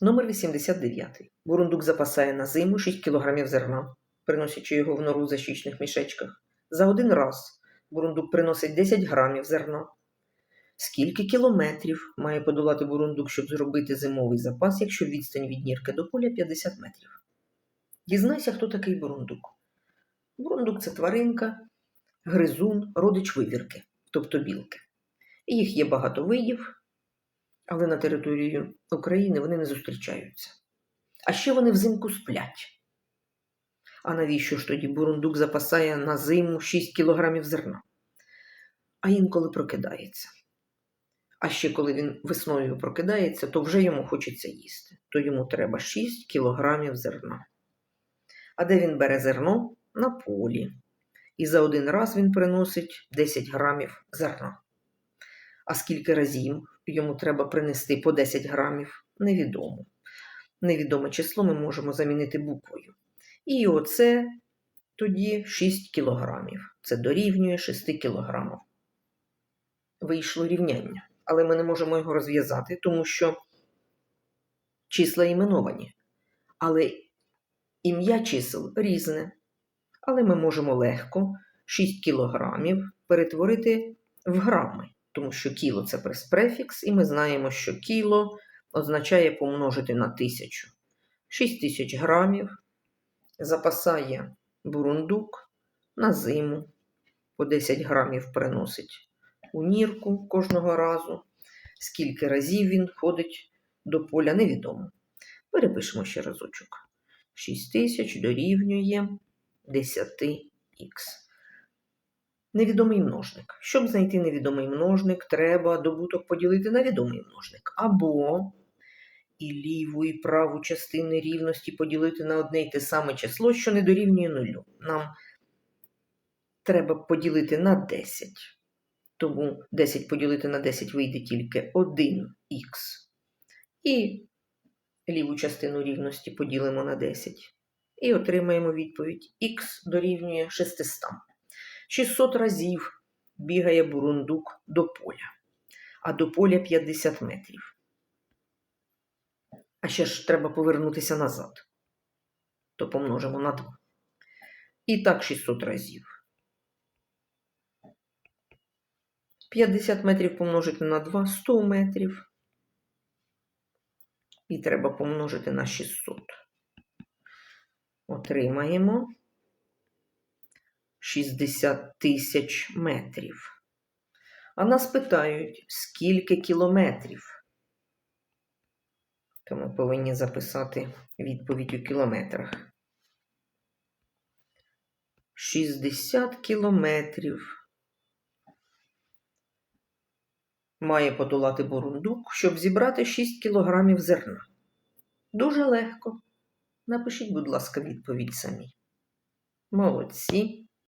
Номер 89. Бурундук запасає на зиму 6 кг зерна, приносячи його в нору в защічних мішечках. За один раз бурундук приносить 10 грамів зерна. Скільки кілометрів має подолати бурундук, щоб зробити зимовий запас, якщо відстань від нірки до поля 50 метрів? Дізнайся, хто такий бурундук. Бурундук це тваринка, гризун, родич вивірки, тобто білки. Їх є багато видів, але на території України вони не зустрічаються. А ще вони взимку сплять. А навіщо ж тоді бурундук запасає на зиму 6 кілограмів зерна? А інколи прокидається. А ще коли він весною прокидається, то вже йому хочеться їсти. То йому треба 6 кілограмів зерна. А де він бере зерно? На полі. І за один раз він приносить 10 грамів зерна. А скільки разів йому треба принести по 10 грамів, невідомо. Невідоме число ми можемо замінити буквою. І оце тоді 6 кілограмів. Це дорівнює 6 кілограмів. Вийшло рівняння, але ми не можемо його розв'язати, тому що числа іменовані. Але ім'я чисел різне. Але ми можемо легко 6 кілограмів перетворити в грами тому що кіло це префікс, і ми знаємо, що кіло означає помножити на тисячу. 6 тисяч грамів запасає бурундук на зиму, по 10 грамів приносить у нірку кожного разу. Скільки разів він ходить до поля, невідомо. Перепишемо ще разочок. 6 тисяч дорівнює 10х. Невідомий множник. Щоб знайти невідомий множник, треба добуток поділити на відомий множник. Або і ліву, і праву частини рівності поділити на одне й те саме число, що не дорівнює нулю. Нам треба поділити на 10. Тому 10 поділити на 10 вийде тільки 1х. І ліву частину рівності поділимо на 10. І отримаємо відповідь х дорівнює 600. 600 разів бігає бурундук до поля, а до поля 50 метрів. А ще ж треба повернутися назад. То помножимо на 2. І так 600 разів. 50 метрів помножити на 2 100 метрів. І треба помножити на 600. Отримаємо 60 тисяч метрів. А нас питають, скільки кілометрів. То ми повинні записати відповідь у кілометрах. 60 кілометрів. Має подолати бурундук, щоб зібрати 6 кілограмів зерна. Дуже легко. Напишіть, будь ласка, відповідь самі. Молодці.